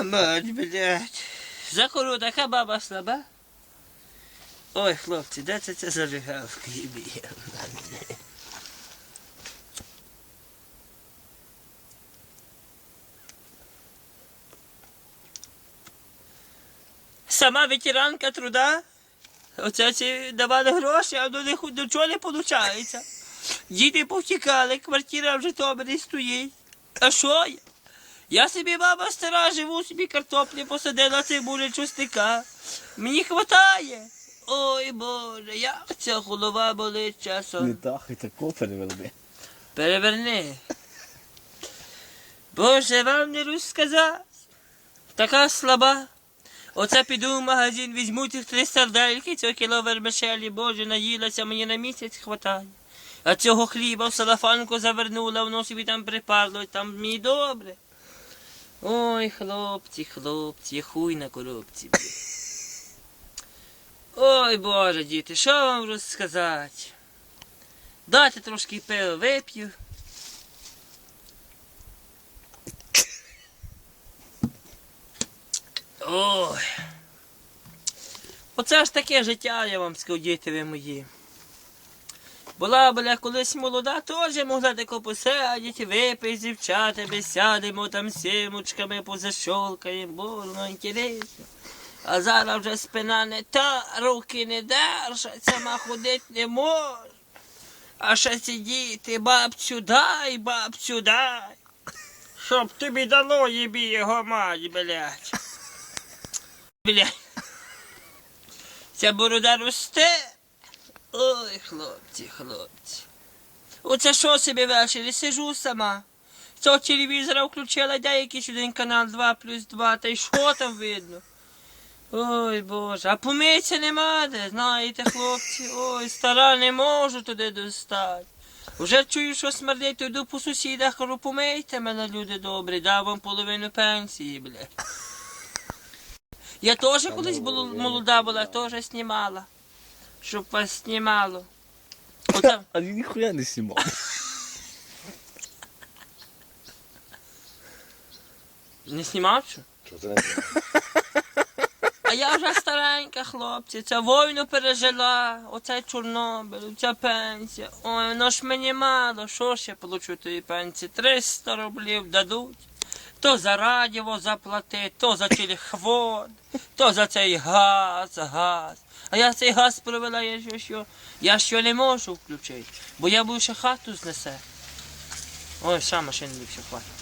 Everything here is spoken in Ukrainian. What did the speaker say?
Мать, блядь. Захору, така баба слаба. Ой, хлопці, де це ця зажигалка? Сама ветеранка труда. Оце ці давали гроші, а до них до чого не виходить. Діти повтікали, квартира в Житомирі стоїть. А що я? Собі баба стара, живу собі картоплі посадила цибулю чустика. Мені хватає. Ой Боже, як ця голова болить Не часом. так, тако переверни. Переверни. Боже, вам не розказати. Така слаба. Оце піду в магазин, візьму тих три сардельки, цього кіло вермишелі, боже, наїлася, мені на місяць хватає. А цього хліба в салафанку завернула, воно собі там припарло, там мені добре. Ой, хлопці, хлопці, хуй на коробці. Ой, Боже, діти, що вам розказати? Дайте трошки пива вип'ю. Ой. Оце ж таке життя, я вам скажу, діти ви мої. Була бля колись молода, теж могла тако посидіти, випити з дівчатами, сядемо там сімочками, позащолкаємо, бо інтересно. А зараз вже спина не та, руки не держать, сама ходити не може. А ще сидіти, бабцю дай, бабцю дай. Щоб тобі дало їбі його мать, блядь. Блядь. Ця борода росте. Ой, хлопці, хлопці. Оце що собі ввечері? Сижу сама. Цього телевізора включила, дай якийсь один канал 2 плюс 2, та й що там видно? Ой Боже, а помитися нема де, знаєте, хлопці, ой, стара, не можу туди достати. Вже чую, що смердить, то йду по сусідах, кажу, помийте мене, люди добрі, дав вам половину пенсії, бля. Я теж колись була, молода була, теж знімала. Щоб вас знімало. Оце, А він ніхуя не знімав. не знімав що? Не А я вже старенька, хлопці, ця війну пережила, оцей Чорнобиль, ця пенсія. Ой, ну ж мені мало, що ж я получу тої пенсії? 300 рублів дадуть. То за радіо заплати, то за телехвод, то за цей газ, газ. А я цей газ провела, я що, що, я що не можу включити, бо я буду ще хату знесе. Ой, ще не більше хватить.